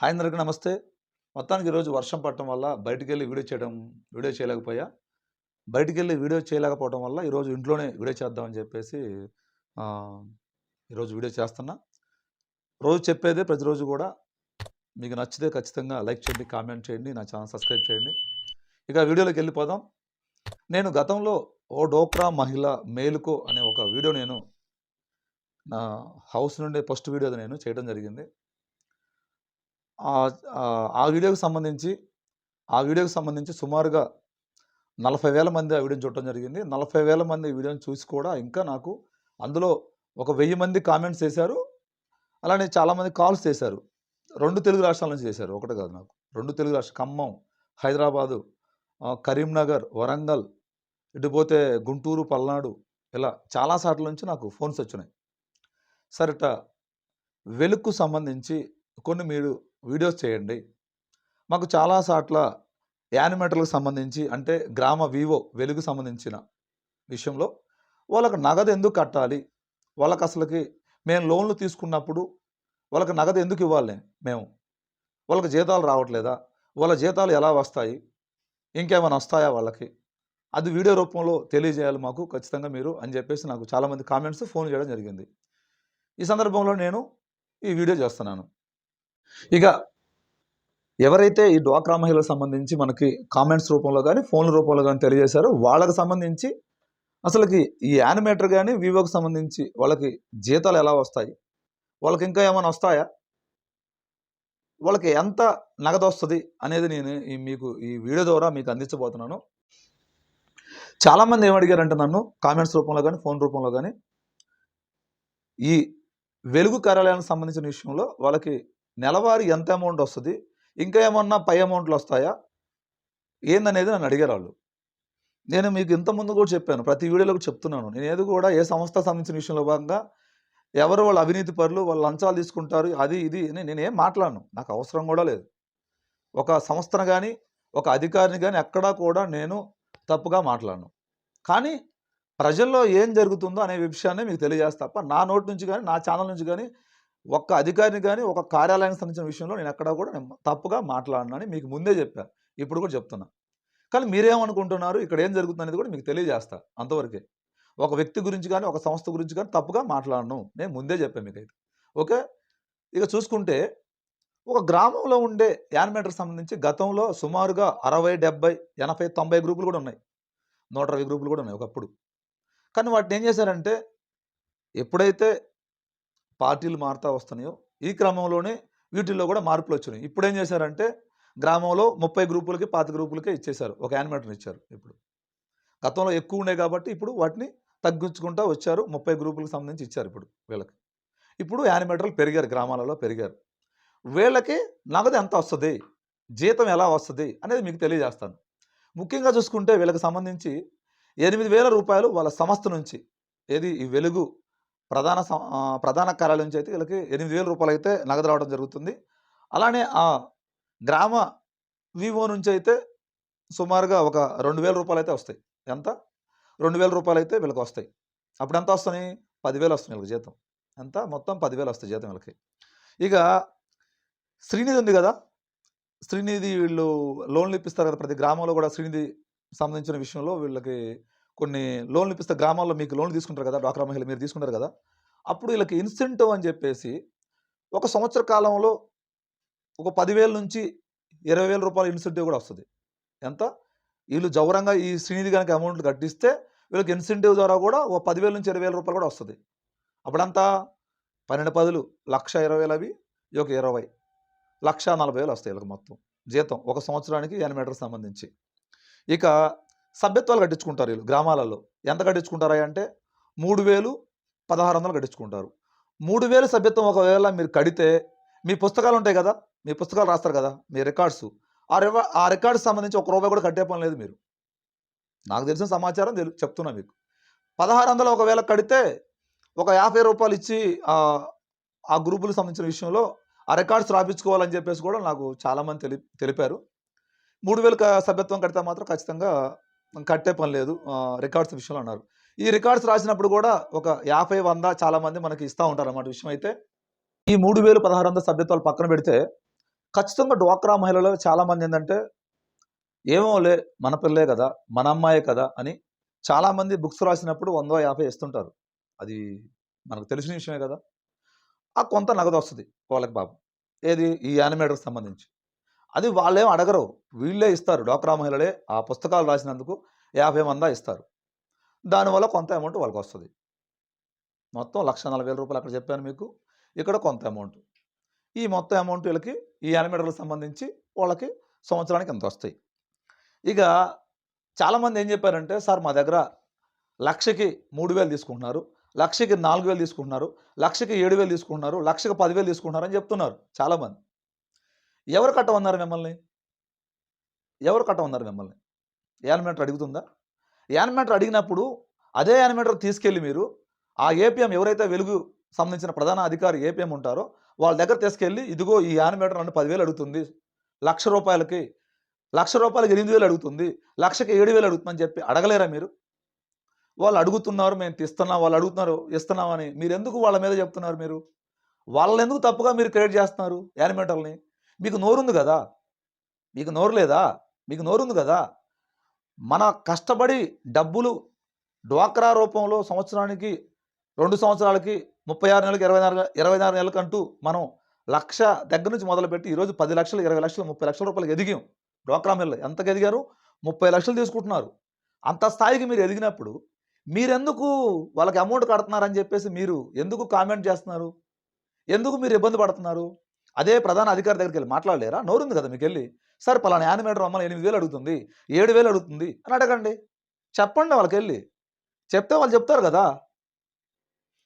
Hi నమస్తే. మొత్తానికి ఈరోజు వర్షం పడటం వల్ల బయటికి వెళ్ళి వీడియో చేయడం వీడియో చేయలేకపోయా. బయటికి వెళ్ళి వీడియో చేయలేకపోవడం వల్ల ఈరోజు ఇంట్లోనే వీడియో చేద్దామని చెప్పేసి ఈరోజు వీడియో చేస్తున్నా. రోజు చెప్పేదే ప్రతిరోజు కూడా. మీకు నచ్చితే ఖచ్చితంగా లైక్ చేయండి కామెంట్ చేయండి నా ఛానల్ సబ్స్క్రైబ్ చేయండి. ఇక వీడియోలోకి వెళ్ళిపోదాం. నేను గతంలో ఓ డోక్రా మహిళ మేలుకో అనే ఒక వీడియో నేను నా హౌస్ నుండి ఫస్ట్ వీడియో అది నేను చేయడం జరిగింది. ఆ- వీడియోకి సంబంధించి ఆ వీడియోకి సంబంధించి సుమారుగా నలభై వేల మంది ఆ వీడియోని చూడటం జరిగింది. నలభై వేల మంది వీడియోని చూసి కూడా ఇంకా నాకు అందులో ఒక వెయ్యి మంది కామెంట్స్ చేశారు. అలానే చాలామంది కాల్స్ చేశారు. రెండు తెలుగు రాష్ట్రాల నుంచి చేశారు. ఒకటి కాదు నాకు. రెండు తెలుగు రాష్ట్ర ఖమ్మం హైదరాబాదు కరీంనగర్ వరంగల్ ఇటు పోతే గుంటూరు పల్నాడు ఇలా చాలా సార్ల నుంచి నాకు ఫోన్స్ వచ్చినాయి. సరిట వెలుక్కు సంబంధించి కొన్ని మీరు వీడియోస్ చేయండి. మాకు చాలా సార్ల యానిమేటర్లకు సంబంధించి అంటే గ్రామ వివో వెలుగు సంబంధించిన విషయంలో వాళ్ళకు నగదు ఎందుకు కట్టాలి? వాళ్ళకి అసలుకి మేము లోన్లు తీసుకున్నప్పుడు వాళ్ళకి నగదు ఎందుకు ఇవ్వాలి మేము వాళ్ళకి జీతాలు రావట్లేదా? వాళ్ళ జీతాలు ఎలా వస్తాయి? ఇంకేమైనా వస్తాయా వాళ్ళకి? అది వీడియో రూపంలో తెలియజేయాలి మాకు ఖచ్చితంగా మీరు అని చెప్పేసి నాకు చాలామంది కామెంట్స్ ఫోన్ చేయడం జరిగింది. ఈ సందర్భంలో నేను ఈ వీడియో చేస్తున్నాను. ఇక ఎవరైతే ఈ డ్వాక్రా మహిళలకు సంబంధించి మనకి కామెంట్స్ రూపంలో కానీ ఫోన్ రూపంలో కానీ తెలియజేశారో వాళ్ళకి సంబంధించి అసలుకి ఈ యానిమేటర్ కానీ వివోకి సంబంధించి వాళ్ళకి జీతాలు ఎలా వస్తాయి? వాళ్ళకి ఇంకా ఏమైనా వస్తాయా? వాళ్ళకి ఎంత నగదు వస్తుంది అనేది నేను ఈ మీకు ఈ వీడియో ద్వారా మీకు అందించబోతున్నాను. చాలామంది ఏమడిగారంటే నన్ను కామెంట్స్ రూపంలో కానీ ఫోన్ రూపంలో కానీ ఈ వెలుగు కార్యాలయానికి సంబంధించిన విషయంలో వాళ్ళకి నెలవారీ ఎంత అమౌంట్ వస్తుంది? ఇంకా ఏమన్నా పై అమౌంట్లు వస్తాయా? ఏందనేది నన్ను అడిగారు వాళ్ళు నేను మీకు ఇంతకుముందు కూడా చెప్పాను ప్రతి వీడియోలో కూడా చెప్తున్నాను. నేను ఏది కూడా ఏ సంస్థ సంబంధించిన విషయంలో భాగంగా ఎవరు వాళ్ళ అవినీతి పరులు వాళ్ళు లంచాలు తీసుకుంటారు అది ఇది అని నేనేం మాట్లాడను. నాకు అవసరం కూడా లేదు. ఒక సంస్థను కానీ ఒక అధికారిని కానీ ఎక్కడా కూడా నేను తప్పుగా మాట్లాడను. కానీ ప్రజల్లో ఏం జరుగుతుందో అనే విషయాన్ని మీకు తెలియజేస్తా. నా నోటి నుంచి కానీ నా ఛానల్ నుంచి కానీ ఒక్క అధికారిని కానీ ఒక కార్యాలయానికి సంబంధించిన విషయంలో నేను ఎక్కడా కూడా నేను తప్పుగా మాట్లాడనని మీకు ముందే చెప్పాను ఇప్పుడు కూడా చెప్తున్నా. కానీ మీరేమనుకుంటున్నారు? ఇక్కడ ఏం జరుగుతుంది అనేది కూడా మీకు తెలియజేస్తా అంతవరకే. ఒక వ్యక్తి గురించి కానీ ఒక సంస్థ గురించి కానీ తప్పుగా మాట్లాడను. నేను ముందే చెప్పాను మీకైతే. ఓకే? ఇక చూసుకుంటే ఒక గ్రామంలో ఉండే యానిమేటర్కి సంబంధించి గతంలో సుమారుగా అరవై డెబ్బై ఎనభై తొంభై గ్రూపులు కూడా ఉన్నాయి. నూట అరవై గ్రూపులు కూడా ఉన్నాయి ఒకప్పుడు. కానీ వాటిని ఏం చేశారంటే ఎప్పుడైతే పార్టీలు మారుతూ వస్తున్నాయో ఈ క్రమంలోనే వీటిల్లో కూడా మార్పులు వచ్చినాయి. ఇప్పుడు ఏం చేశారంటే గ్రామంలో ముప్పై గ్రూపులకి పాత గ్రూపులకే ఇచ్చేశారు. ఒక యానిమేటర్ ఇచ్చారు ఇప్పుడు. గతంలో ఎక్కువ ఉన్నాయి కాబట్టి ఇప్పుడు వాటిని తగ్గించుకుంటూ వచ్చారు. ముప్పై గ్రూపులకు సంబంధించి ఇచ్చారు ఇప్పుడు వీళ్ళకి. ఇప్పుడు యానిమేటర్లు పెరిగారు గ్రామాలలో పెరిగారు. వీళ్ళకి నగదు ఎంత వస్తుంది? జీతం ఎలా వస్తుంది? అనేది మీకు తెలియజేస్తాను. ముఖ్యంగా చూసుకుంటే వీళ్ళకి సంబంధించి ఎనిమిది వేల రూపాయలు వాళ్ళ సంస్థ నుంచి ఏది ఈ వెలుగు ప్రధాన ప్రధాన కార్యాలయం నుంచి అయితే వీళ్ళకి ఎనిమిది వేల రూపాయలు అయితే నగదు రావడం జరుగుతుంది. అలానే ఆ గ్రామ వివో నుంచి అయితే సుమారుగా ఒక రెండు వేల రూపాయలు అయితే వస్తాయి. ఎంత? రెండు వేల రూపాయలు అయితే వీళ్ళకి వస్తాయి. అప్పుడు ఎంత వస్తున్నాయి పదివేలు వస్తున్నాయి వీళ్ళకి జీతం. ఎంత? మొత్తం పదివేలు వస్తాయి జీతం వీళ్ళకి. ఇక శ్రీనిధి ఉంది కదా? శ్రీనిధి వీళ్ళు లోన్లు ఇప్పిస్తారు కదా ప్రతి గ్రామంలో కూడా శ్రీనిధి సంబంధించిన విషయంలో వీళ్ళకి కొన్ని లోన్లు ఇప్పిస్తే గ్రామాల్లో మీకు లోన్లు తీసుకుంటారు కదా డ్వాక్రా మహిళలు మీరు తీసుకుంటారు కదా అప్పుడు వీళ్ళకి ఇన్సెంటివ్ అని చెప్పేసి ఒక సంవత్సర కాలంలో ఒక పదివేల నుంచి ఇరవై వేల రూపాయల ఇన్సెంటివ్ కూడా వస్తుంది. ఎంత? వీళ్ళు జవరంగా ఈ శ్రీనిధి కనుక అమౌంట్ కట్టిస్తే వీళ్ళకి ఇన్సెంటివ్ ద్వారా కూడా ఒక పదివేల నుంచి ఇరవై వేల రూపాయలు కూడా వస్తుంది. అప్పుడంతా పన్నెండు పదులు లక్ష ఇరవై వేలు అవి ఈ ఒక ఇరవై లక్ష నలభై వేలు వస్తాయి వీళ్ళకి మొత్తం జీతం ఒక సంవత్సరానికి యానిమేటర్కి సంబంధించి. ఇక సభ్యత్వాలు కట్టించుకుంటారు వీళ్ళు గ్రామాలలో. ఎంత కట్టించుకుంటారా అంటే మూడు వేలు పదహారు వందలు కట్టించుకుంటారు. మూడు వేలు సభ్యత్వం ఒకవేళ మీరు కడితే మీ పుస్తకాలు ఉంటాయి కదా మీ పుస్తకాలు రాస్తారు కదా మీ రికార్డ్స్ ఆ రివ ఆ రికార్డ్స్ సంబంధించి ఒక రూపాయి కూడా కట్టే పని లేదు మీరు. నాకు తెలిసిన సమాచారం తెలు చెప్తున్నా మీకు. పదహారు వందలు ఒకవేళ కడితే ఒక యాభై రూపాయలు ఇచ్చి ఆ గ్రూపులకు సంబంధించిన విషయంలో ఆ రికార్డ్స్ రాపించుకోవాలని చెప్పేసి కూడా నాకు చాలామంది తెలి తెలిపారు. మూడు వేలు సభ్యత్వం కడితే మాత్రం ఖచ్చితంగా కట్టే పని లేదు. రికార్డ్స్ విషయంలో అన్నారు. ఈ రికార్డ్స్ రాసినప్పుడు కూడా ఒక యాభై వంద చాలామంది మనకి ఇస్తూ ఉంటారు అన్నమాట విషయం అయితే. ఈ మూడు వేలు పదహారు వందల సభ్యత్వాలు పక్కన పెడితే ఖచ్చితంగా డ్వాక్రా మహిళలు చాలామంది ఏంటంటే ఏమోలే మన పిల్లే కదా మన అమ్మాయే కదా అని చాలామంది బుక్స్ రాసినప్పుడు వందో యాభై ఇస్తుంటారు. అది మనకు తెలిసిన విషయమే కదా. ఆ కొంత నగదు వస్తుంది వాళ్ళకి పాపం. ఏది? ఈ యానిమేటర్కి సంబంధించి. అది వాళ్ళేం అడగరు. వీళ్ళే ఇస్తారు. డోక్రా మహిళలే ఆ పుస్తకాలు రాసినందుకు యాభై మందా ఇస్తారు. దానివల్ల కొంత అమౌంట్ వాళ్ళకి వస్తుంది మొత్తం లక్ష నలభై వేల రూపాయలు అక్కడ చెప్పాను మీకు. ఇక్కడ కొంత అమౌంట్. ఈ మొత్తం అమౌంట్ వీళ్ళకి ఈ యానిమేటర్లకు సంబంధించి వాళ్ళకి సంవత్సరానికి ఎంత వస్తాయి. ఇక చాలామంది ఏం చెప్పారంటే సార్ మా దగ్గర లక్షకి మూడు వేలు తీసుకుంటున్నారు లక్షకి నాలుగు వేలు తీసుకుంటున్నారు లక్షకి ఏడు వేలు తీసుకుంటున్నారు లక్షకి పదివేలు తీసుకుంటున్నారు అని చెప్తున్నారు చాలామంది. ఎవరు కట్టమన్నారు మిమ్మల్ని? ఎవరు కట్టమన్నారు మిమ్మల్ని? యానిమేటర్ అడుగుతుందా? యానిమేటర్ అడిగినప్పుడు అదే యానిమేటర్ తీసుకెళ్ళి మీరు ఆ ఏపీఎం ఎవరైతే వెలుగు సంబంధించిన ప్రధాన అధికారి ఏపీఎం ఉంటారో వాళ్ళ దగ్గర తీసుకెళ్ళి ఇదిగో ఈ యానిమేటర్ నన్ను పదివేలు అడుగుతుంది లక్ష రూపాయలకి లక్ష రూపాయలకి ఎనిమిది వేలు అడుగుతుంది లక్షకి ఏడు వేలు అడుగుతుందని చెప్పి అడగలేరా మీరు? వాళ్ళు అడుగుతున్నారు మేము ఇస్తున్నాం వాళ్ళు అడుగుతున్నారు ఇస్తున్నామని మీరు ఎందుకు వాళ్ళ మీద చెప్తున్నారు మీరు? వాళ్ళని ఎందుకు తప్పుగా మీరు క్రియేట్ చేస్తున్నారు యానిమేటర్ని? మీకు నోరుంది కదా? మీకు నోరు లేదా? మీకు నోరుంది కదా? మన కష్టపడి డబ్బులు డ్వాక్రా రూపంలో సంవత్సరానికి రెండు సంవత్సరాలకి ముప్పై ఆరు నెలలకు ఇరవై నాలుగు ఇరవై నాలుగు నెలలకంటూ మనం లక్ష దగ్గర నుంచి మొదలుపెట్టి ఈరోజు పది లక్షలు ఇరవై లక్షలు ముప్పై లక్షల రూపాయలు ఎదిగాం. డ్వాక్రా మిల్లు ఎంతకు ఎదిగారు? ముప్పై లక్షలు తీసుకుంటున్నారు. అంత స్థాయికి మీరు ఎదిగినప్పుడు మీరెందుకు వాళ్ళకి అమౌంట్ కడుతున్నారని చెప్పేసి మీరు ఎందుకు కామెంట్ చేస్తున్నారు? ఎందుకు మీరు ఇబ్బంది పడుతున్నారు? అదే ప్రధాన అధికారి దగ్గరికి వెళ్ళి మాట్లాడలేరా? నోరుంది కదా మీకు వెళ్ళి సార్ పలానా యానిమేటర్ మమ్మల్ని ఎనిమిది వేలు అడుగుతుంది. ఏడు వేలు అడుగుతుంది. అని అడగండి. చెప్పండి వాళ్ళకి వెళ్ళి చెప్తే వాళ్ళు చెప్తారు కదా.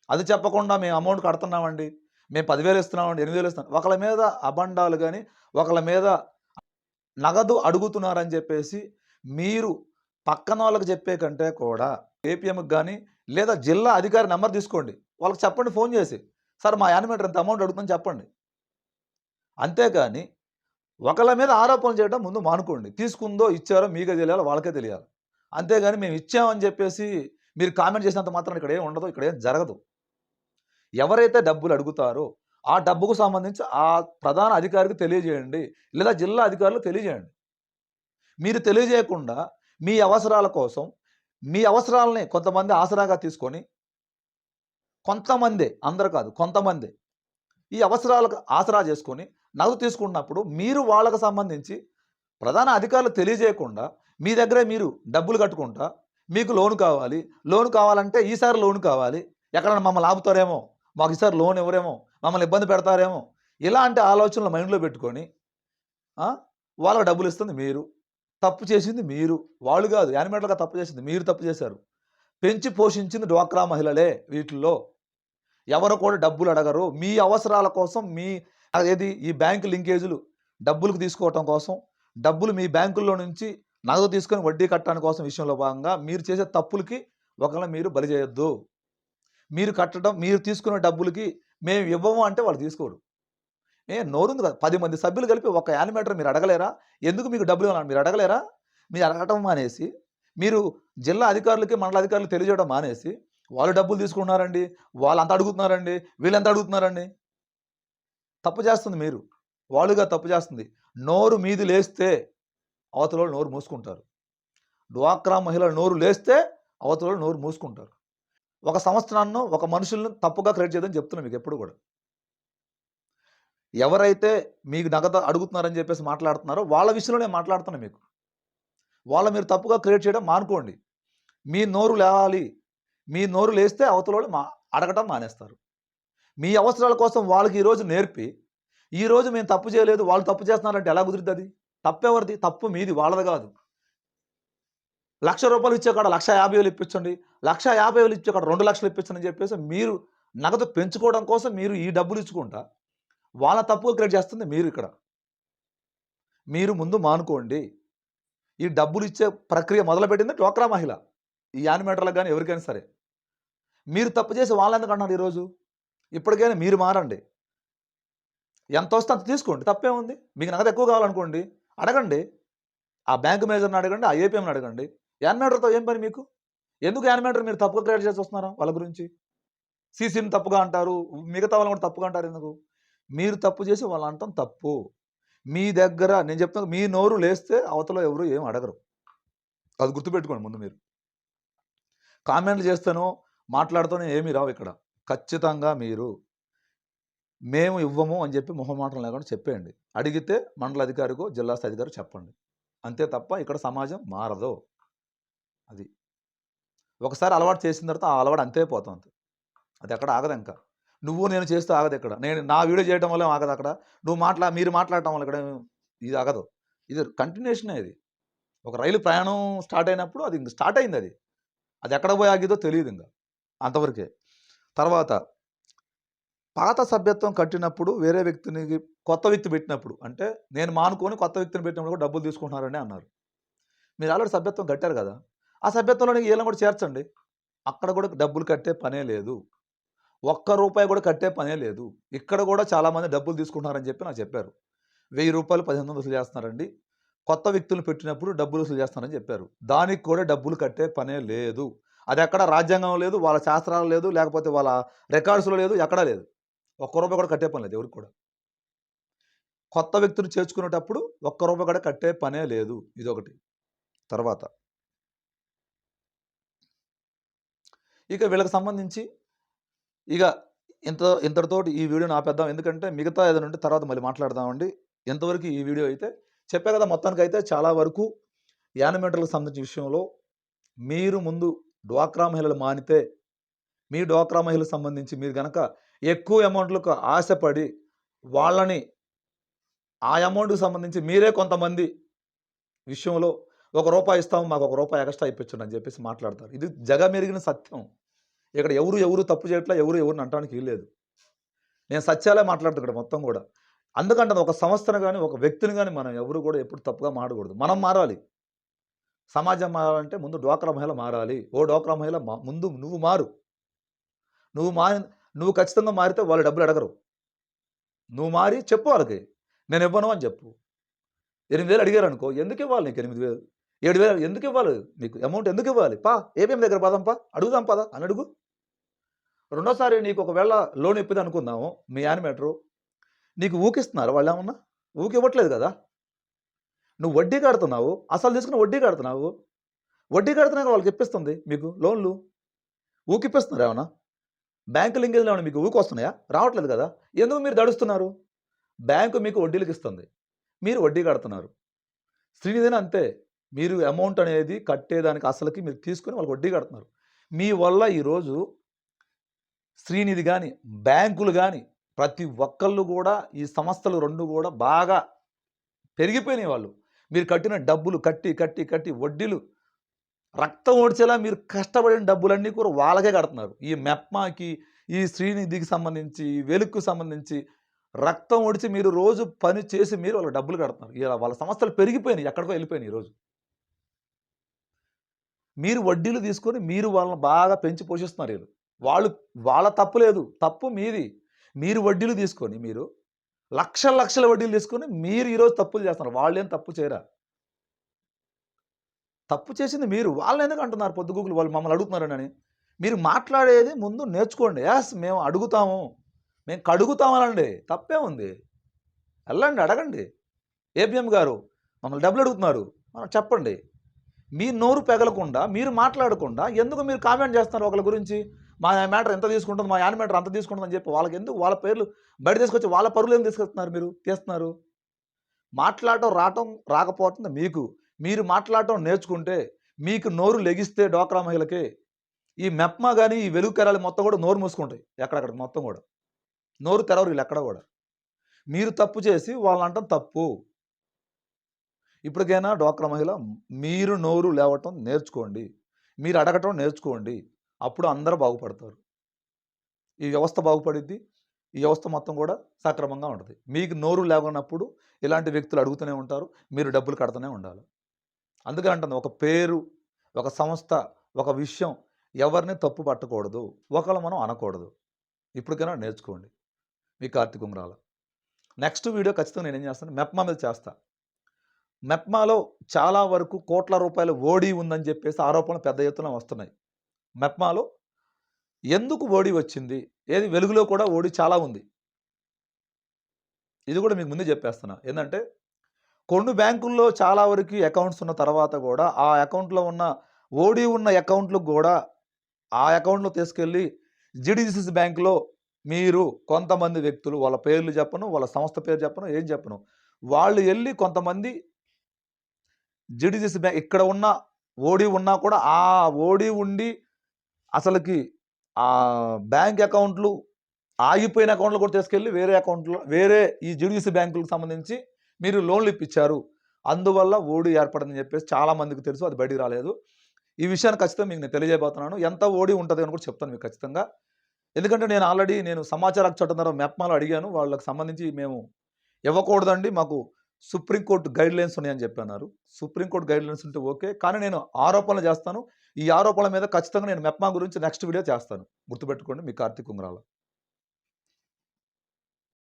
అది చెప్పకుండా మేము అమౌంట్ కడుతున్నామండి. మేము పదివేలు ఇస్తున్నామండి ఎనిమిది వేలు ఇస్తున్నాం. ఒకళ్ళ మీద అబండాలు కానీ ఒకళ్ళ మీద నగదు అడుగుతున్నారని చెప్పేసి మీరు పక్కన వాళ్ళకి చెప్పే కంటే కూడా ఏపీఎంకి కానీ లేదా జిల్లా అధికారి నెంబర్ తీసుకోండి. వాళ్ళకి చెప్పండి ఫోన్ చేసి. సార్ మా యానిమేటర్ ఎంత అమౌంట్ అడుగుతుందని చెప్పండి. అంతేకాని ఒకళ్ళ మీద ఆరోపణలు చేయడం ముందు మానుకోండి. తీసుకుందో ఇచ్చారో మీకే తెలియాలి వాళ్ళకే తెలియాలి. అంతేగాని మేము ఇచ్చామని చెప్పేసి మీరు కామెంట్ చేసినంత మాత్రం ఇక్కడ ఏం ఉండదు ఇక్కడ ఏం జరగదు. ఎవరైతే డబ్బులు అడుగుతారో ఆ డబ్బుకు సంబంధించి ఆ ప్రధాన అధికారికి తెలియజేయండి లేదా జిల్లా అధికారులు తెలియజేయండి. మీరు తెలియజేయకుండా మీ అవసరాల కోసం మీ అవసరాలని కొంతమంది ఆసరాగా తీసుకొని కొంతమంది అందరు కాదు కొంతమంది ఈ అవసరాలకు ఆసరా చేసుకొని నగదు తీసుకున్నప్పుడు మీరు వాళ్ళకు సంబంధించి ప్రధాన అధికారులు తెలియజేయకుండా మీ దగ్గరే మీరు డబ్బులు కట్టుకుంటా మీకు లోన్ కావాలి లోన్ కావాలంటే ఈసారి లోన్ కావాలి ఎక్కడైనా మమ్మల్ని ఆపుతారేమో మాకు ఈసారి లోన్ ఎవరేమో మమ్మల్ని ఇబ్బంది పెడతారేమో ఇలాంటి ఆలోచనలు మైండ్లో పెట్టుకొని వాళ్ళకి డబ్బులు ఇస్తుంది మీరు తప్పు చేసింది మీరు వాళ్ళు కాదు యానిమేటర్గా తప్పు చేసింది మీరు తప్పు చేశారు. పెంచి పోషించింది డ్వాక్రా మహిళలే వీటిల్లో. ఎవరు కూడా డబ్బులు అడగరు. మీ అవసరాల కోసం మీ ఏది ఈ బ్యాంకు లింకేజీలు డబ్బులకు తీసుకోవటం కోసం డబ్బులు మీ బ్యాంకుల్లో నుంచి నగదు తీసుకొని వడ్డీ కట్టడానికి కోసం విషయంలో భాగంగా మీరు చేసే తప్పులకి ఒకవేళ మీరు బలి చేయొద్దు. మీరు కట్టడం మీరు తీసుకున్న డబ్బులకి మేము ఇవ్వము అంటే వాళ్ళు తీసుకోడు ఏ నోరుంది కదా పది మంది సభ్యులు కలిపి ఒక యానిమేటర్ మీరు అడగలేరా? ఎందుకు మీకు డబ్బులు ఇవ్వాలని మీరు అడగలేరా? మీరు అడగటం మానేసి మీరు జిల్లా అధికారులకి మండల అధికారులకు తెలియజేయడం మానేసి వాళ్ళు డబ్బులు తీసుకుంటున్నారండి వాళ్ళు అంత అడుగుతున్నారండి వీళ్ళు ఎంత అడుగుతున్నారండి. తప్పు చేస్తుంది మీరు. వాళ్ళుగా తప్పు చేస్తుంది. నోరు మీది లేస్తే అవతల నోరు మూసుకుంటారు. డ్వాక్రా మహిళల నోరు లేస్తే అవతల నోరు మూసుకుంటారు. ఒక సంవత్సరాన్ని ఒక మనుషులను తప్పుగా క్రియేట్ చేయదని చెప్తున్నాను మీకు ఎప్పుడు కూడా. ఎవరైతే మీకు నగదు అడుగుతున్నారని చెప్పేసి మాట్లాడుతున్నారో వాళ్ళ విషయంలో నేను మాట్లాడుతున్నాను మీకు. వాళ్ళ మీరు తప్పుగా క్రియేట్ చేయడం మానుకోండి. మీ నోరు లేవాలి. మీ నోరు లేస్తే అవతల వాళ్ళు మా అడగటం మానేస్తారు. మీ అవసరాల కోసం వాళ్ళకి ఈరోజు నేర్పి. ఈరోజు మేము తప్పు చేయలేదు వాళ్ళు తప్పు చేస్తున్నారంటే ఎలా కుదురుతుంది? అది తప్పెవరిది? తప్పు మీది వాళ్ళది కాదు. లక్ష రూపాయలు ఇచ్చే కాడ లక్ష యాభై వేలు ఇప్పించండి. లక్ష యాభై వేలు ఇచ్చే కాడ రెండు లక్షలు ఇప్పించండి అని చెప్పేసి మీరు నగదు పెంచుకోవడం కోసం మీరు ఈ డబ్బులు ఇచ్చుకుంటా వాళ్ళ తప్పు క్రియేట్ చేస్తుంది మీరు ఇక్కడ. మీరు ముందు మానుకోండి. ఈ డబ్బులు ఇచ్చే ప్రక్రియ మొదలుపెట్టింది డోక్రా మహిళ. ఈ యానిమేటర్లకు కానీ ఎవరికైనా సరే. మీరు తప్పు చేసి వాళ్ళు ఎందుకు అన్నారు ఈరోజు? ఇప్పటికైనా మీరు మారండి. ఎంత వస్తే అంత తీసుకోండి. తప్పే ఉంది మీకు నగదు ఎక్కువ కావాలనుకోండి అడగండి. ఆ బ్యాంక్ మేనేజర్ని అడగండి ఆ ఏపీఎంని అడగండి. యానిమేటర్తో ఏం పని మీకు? ఎందుకు యానిమేటర్ మీరు తప్పుగా క్రియేట్ చేసి వస్తున్నారు వాళ్ళ గురించి? సీసీని తప్పుగా అంటారు మిగతా వాళ్ళని కూడా తప్పుగా అంటారు ఎందుకు? మీరు తప్పు చేసి వాళ్ళు అంటాం తప్పు. మీ దగ్గర నేను చెప్తాను మీ నోరు లేస్తే అవతల ఎవరు ఏం అడగరు. అది గుర్తుపెట్టుకోండి ముందు మీరు. కామెంట్లు చేస్తాను మాట్లాడుతూనే ఏమీ రావు ఇక్కడ. ఖచ్చితంగా మీరు మేము ఇవ్వము అని చెప్పి మొహమాటం లేకుండా చెప్పేయండి. అడిగితే మండల అధికారికో జిల్లా స్థాయి అధికారి చెప్పండి. అంతే తప్ప ఇక్కడ సమాజం మారదు. అది. ఒకసారి అలవాటు చేసిన తర్వాత ఆ అలవాటు అంతే పోతుంది. అది ఎక్కడ ఆగదు ఇంకా. నువ్వు నేను చేస్తూ ఆగదు ఇక్కడ. నేను నా వీడియో చేయడం వల్ల ఆగదు అక్కడ. నువ్వు మాట్లా మీరు మాట్లాడటం వల్ల ఇక్కడ ఇది ఆగదు. ఇది కంటిన్యూషనే ఇది. ఒక రైలు ప్రయాణం స్టార్ట్ అయినప్పుడు అది ఇంక స్టార్ట్ అయింది అది. అది ఎక్కడ పోయి ఆగిదో తెలియదు ఇంకా. అంతవరకే. తర్వాత పాత సభ్యత్వం కట్టినప్పుడు వేరే వ్యక్తిని కొత్త వ్యక్తి పెట్టినప్పుడు అంటే నేను మానుకొని కొత్త వ్యక్తిని పెట్టినప్పుడు కూడా డబ్బులు తీసుకుంటున్నారని అన్నారు. మీరు ఆల్రెడీ సభ్యత్వం కట్టారు కదా! ఆ సభ్యత్వంలో వీళ్ళని కూడా చేర్చండి. అక్కడ కూడా డబ్బులు కట్టే పనే లేదు. ఒక్క రూపాయి కూడా కట్టే పనే లేదు. ఇక్కడ కూడా చాలామంది డబ్బులు తీసుకుంటున్నారని చెప్పి నాకు చెప్పారు. వెయ్యి రూపాయలు పదిహేను వందలు వసూలు చేస్తున్నారండి. కొత్త వ్యక్తులు పెట్టినప్పుడు డబ్బులు వసూలు చేస్తున్నారని చెప్పారు. దానికి కూడా డబ్బులు కట్టే పనే లేదు. అది ఎక్కడ రాజ్యాంగం లేదు వాళ్ళ శాస్త్రాలు లేదు లేకపోతే వాళ్ళ రికార్డ్స్లో లేదు ఎక్కడా లేదు. ఒక్క రూపాయి కూడా కట్టే పని లేదు ఎవరికి కూడా. కొత్త వ్యక్తులు చేర్చుకునేటప్పుడు ఒక్క రూపాయి కూడా కట్టే పనే లేదు ఇదొకటి. తర్వాత ఇక వీళ్ళకి సంబంధించి ఇక ఇంత ఇంతటితోటి ఈ వీడియోని ఆపేద్దాం. ఎందుకంటే మిగతా ఏదైనా ఉంటే తర్వాత మళ్ళీ మాట్లాడదామండి. ఎంతవరకు ఈ వీడియో అయితే చెప్పే కదా మొత్తానికి అయితే చాలా వరకు యానిమేటర్లకు సంబంధించిన విషయంలో మీరు ముందు డ్వాక్రా మహిళలు మానితే మీ డ్వాక్రా మహిళలకు సంబంధించి మీరు కనుక ఎక్కువ అమౌంట్లకు ఆశపడి వాళ్ళని ఆ అమౌంట్కి సంబంధించి మీరే కొంతమంది విషయంలో ఒక రూపాయి ఇస్తాము మాకు ఒక రూపాయి ఎక్స్ట్రా ఇప్పించండి అని చెప్పేసి మాట్లాడతారు. ఇది జగమెరిగిన సత్యం. ఇక్కడ ఎవరు ఎవరు తప్పు చేయట్లా ఎవరు ఎవరిని అంటానికి వీల్లేదు నేను సత్యాలే మాట్లాడుతాను ఇక్కడ మొత్తం కూడా. అందుకంటే ఒక సంస్థను కానీ ఒక వ్యక్తిని కానీ మనం ఎవరు కూడా ఎప్పుడు తప్పుగా మాడకూడదు మనం మారాలి. సమాజం మారాలంటే ముందు డ్వాక్రా మహిళ మారాలి. ఓ డ్వాక్రా మహిళ ముందు నువ్వు మారు. నువ్వు మారి నువ్వు ఖచ్చితంగా మారితే వాళ్ళు డబ్బులు అడగరు. నువ్వు మారి చెప్పు వాళ్ళకి. నేను ఇవ్వను అని చెప్పు. ఎనిమిది వేలు అడిగారు అనుకో ఎందుకు ఇవ్వాలి నీకు ఎనిమిది వేలు? ఏడు వేలు ఎందుకు ఇవ్వాలి? నీకు అమౌంట్ ఎందుకు ఇవ్వాలి? పా ఏపీఎం దగ్గర పదాం పా అడుగుదాం పదా అని అడుగు. రెండోసారి నీకు ఒకవేళ లోన్ ఇప్పిది అనుకుందాము మీ యానిమేటరు నీకు ఊకిస్తున్నారు వాళ్ళు ఏమన్నా ఊకి ఇవ్వట్లేదు కదా? నువ్వు వడ్డీ కడుతున్నావు అసలు తీసుకుని వడ్డీ కడుతున్నావు. వడ్డీ కడుతున్నాక వాళ్ళకి ఇప్పిస్తుంది మీకు లోన్లు. ఊకిప్పిస్తున్నారు ఏమన్నా? బ్యాంకు లింకేజ్లో ఏమైనా మీకు ఊకి వస్తున్నాయా రావట్లేదు కదా. ఎందుకు మీరు దడుస్తున్నారు? బ్యాంకు మీకు వడ్డీలకు ఇస్తుంది. మీరు వడ్డీ కడుతున్నారు. శ్రీనిధిని అంతే. మీరు అమౌంట్ అనేది కట్టేదానికి అసలుకి మీరు తీసుకొని వాళ్ళకి వడ్డీ కడుతున్నారు. మీ వల్ల ఈరోజు శ్రీనిధి కానీ బ్యాంకులు కానీ ప్రతి ఒక్కళ్ళు కూడా ఈ సంస్థలు రెండు కూడా బాగా పెరిగిపోయినాయి వాళ్ళు. మీరు కట్టిన డబ్బులు కట్టి కట్టి కట్టి వడ్డీలు రక్తం ఓడ్చేలా మీరు కష్టపడిన డబ్బులన్నీ కూడా వాళ్ళకే కడుతున్నారు. ఈ మెప్మాకి ఈ శ్రీనిధికి సంబంధించి ఈ వెలుక్కు సంబంధించి రక్తం ఒడిచి మీరు రోజు పని చేసి మీరు వాళ్ళ డబ్బులు కడుతున్నారు. ఇలా వాళ్ళ సంస్థలు పెరిగిపోయినాయి ఎక్కడికో వెళ్ళిపోయినాయి ఈరోజు మీరు వడ్డీలు తీసుకొని మీరు వాళ్ళని బాగా పెంచి పోషిస్తున్నారు వీళ్ళు. వాళ్ళు వాళ్ళ తప్పు లేదు. తప్పు మీది. మీరు వడ్డీలు తీసుకొని మీరు లక్షల లక్షల వడ్డీలు తీసుకొని మీరు ఈరోజు తప్పులు చేస్తున్నారు. వాళ్ళు ఏం తప్పు చేయరా? తప్పు చేసింది మీరు. వాళ్ళు ఎందుకు అంటున్నారు పొద్దుగూకులు వాళ్ళు మమ్మల్ని అడుగుతున్నారని మీరు మాట్లాడేది ముందు నేర్చుకోండి. యాస్ మేము అడుగుతాము. మేము కడుగుతామనండి తప్పే ఉంది. వెళ్ళండి అడగండి. ఏపీఎం గారు మమ్మల్ని డబ్బులు అడుగుతున్నారు. మనం చెప్పండి. మీ నోరు పెగలకుండా మీరు మాట్లాడకుండా ఎందుకు మీరు కామెంట్ చేస్తున్నారు ఒకరి గురించి? మా మ్యాటర్ ఎంత తీసుకుంటుంది మా యానిమేటర్ అంత తీసుకుంటుంది అని చెప్పి వాళ్ళకి ఎందుకు వాళ్ళ పేర్లు బయట తీసుకొచ్చి వాళ్ళ పరువులు ఏం తీసుకొస్తున్నారు మీరు తీస్తున్నారు? మాట్లాడటం రావటం రాకపోతుంది మీకు. మీరు మాట్లాడటం నేర్చుకుంటే మీకు నోరు లెగిస్తే డోక్రా మహిళకి. ఈ మెప్మా కానీ ఈ వెలుగు కెరాలి మొత్తం కూడా నోరు మూసుకుంటాయి ఎక్కడక్కడ మొత్తం కూడా. నోరు తెరవరు వీళ్ళు ఎక్కడ కూడా. మీరు తప్పు చేసి వాళ్ళు అంటాం తప్పు. ఇప్పటికైనా డోక్రా మహిళ మీరు నోరు లేవటం నేర్చుకోండి. మీరు అడగటం నేర్చుకోండి. అప్పుడు అందరూ బాగుపడతారు. ఈ వ్యవస్థ బాగుపడిద్ది ఈ వ్యవస్థ మొత్తం కూడా సక్రమంగా ఉంటుంది. మీకు నోరు లేవనప్పుడు ఇలాంటి వ్యక్తులు అడుగుతూనే ఉంటారు మీరు డబ్బులు కడుతూనే ఉండాలి. అందుకని అంటుంది ఒక పేరు ఒక సంస్థ ఒక విషయం ఎవరిని తప్పు పట్టకూడదు ఒకళ్ళు మనం అనకూడదు. ఇప్పటికైనా నేర్చుకోండి. మీ కార్తీక ఉంగరాల. నెక్స్ట్ వీడియో ఖచ్చితంగా నేను ఏం చేస్తాను మెప్మా మీద చేస్తా. మెప్మాలో చాలా వరకు కోట్ల రూపాయల ఓడి ఉందని చెప్పేసి ఆరోపణలు పెద్ద ఎత్తున వస్తున్నాయి. మెప్మాలో ఎందుకు ఓడి వచ్చింది? ఏది వెలుగులో కూడా ఓడి చాలా ఉంది. ఇది కూడా మీకు ముందే చెప్పేస్తున్నా. ఏంటంటే కొన్ని బ్యాంకుల్లో చాలా వరకు అకౌంట్స్ ఉన్న తర్వాత కూడా ఆ అకౌంట్లో ఉన్న ఓడి ఉన్న అకౌంట్లకు కూడా ఆ అకౌంట్లో తీసుకెళ్ళి జిడిసిసి బ్యాంకులో మీరు కొంతమంది వ్యక్తులు వాళ్ళ పేర్లు చెప్పను వాళ్ళ సంస్థ పేరు చెప్పను ఏం చెప్పను. వాళ్ళు వెళ్ళి కొంతమంది జిడిసిసి బ్యాంక్ ఇక్కడ ఉన్న ఓడి ఉన్నా కూడా ఆ ఓడి ఉండి అసలుకి ఆ బ్యాంక్ అకౌంట్లు ఆగిపోయిన అకౌంట్లు కూడా తీసుకెళ్ళి వేరే అకౌంట్లో వేరే ఈ జిడిసి బ్యాంకులకు సంబంధించి మీరు లోన్లు ఇప్పించారు అందువల్ల ఓడి ఏర్పడిందని చెప్పేసి చాలామందికి తెలుసు అది బయటికి రాలేదు. ఈ విషయాన్ని ఖచ్చితంగా మీకు నేను తెలియజేయబోతున్నాను. ఎంత ఓడి ఉంటుంది అని కూడా చెప్తాను మీకు ఖచ్చితంగా. ఎందుకంటే నేను ఆల్రెడీ నేను సమాచార చట్టం ద్వారా మెప్మాలో అడిగాను. వాళ్ళకి సంబంధించి మేము ఇవ్వకూడదండి మాకు సుప్రీంకోర్టు గైడ్ లైన్స్ ఉన్నాయని చెప్పన్నారు సుప్రీంకోర్టు గైడ్ లైన్స్ ఉంటే ఓకే కానీ నేను ఆరోపణలు చేస్తాను. ఈ ఆరోపణల మీద ఖచ్చితంగా నేను మెప్మా గురించి నెక్స్ట్ వీడియో చేస్తాను. గుర్తుపెట్టుకోండి మీ కార్తీక్ ఉంగరాల.